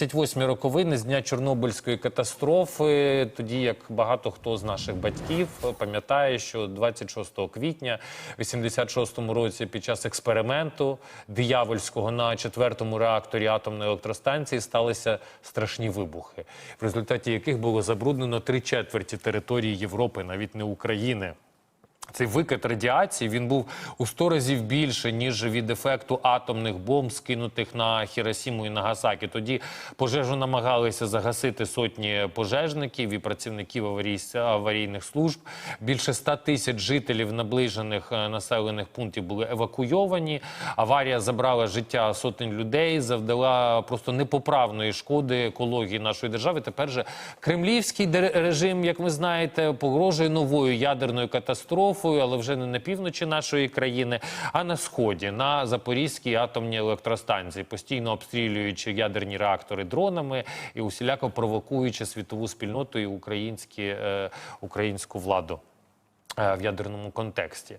38 роковини з дня Чорнобильської катастрофи. Тоді як багато хто з наших батьків пам'ятає, що 26 квітня в 86-му році під час експерименту диявольського на четвертому реакторі атомної електростанції сталися страшні вибухи, в результаті яких було забруднено три четверті території Європи, навіть не України. Цей викид радіації він був у 100 разів більше, ніж від ефекту атомних бомб, скинутих на Хіросіму і Нагасакі. Тоді пожежу намагалися загасити сотні пожежників і працівників аварій- аварійних служб. Більше 100 тисяч жителів наближених е, населених пунктів були евакуйовані. Аварія забрала життя сотень людей, завдала просто непоправної шкоди екології нашої держави. Тепер же кремлівський режим, як ви знаєте, погрожує новою ядерною катастрофою, але вже не на півночі нашої країни, а на сході, на Запорізькій атомній електростанції, постійно обстрілюючи ядерні реактори дронами і усіляко провокуючи світову спільноту і українські, е, українську владу е, в ядерному контексті.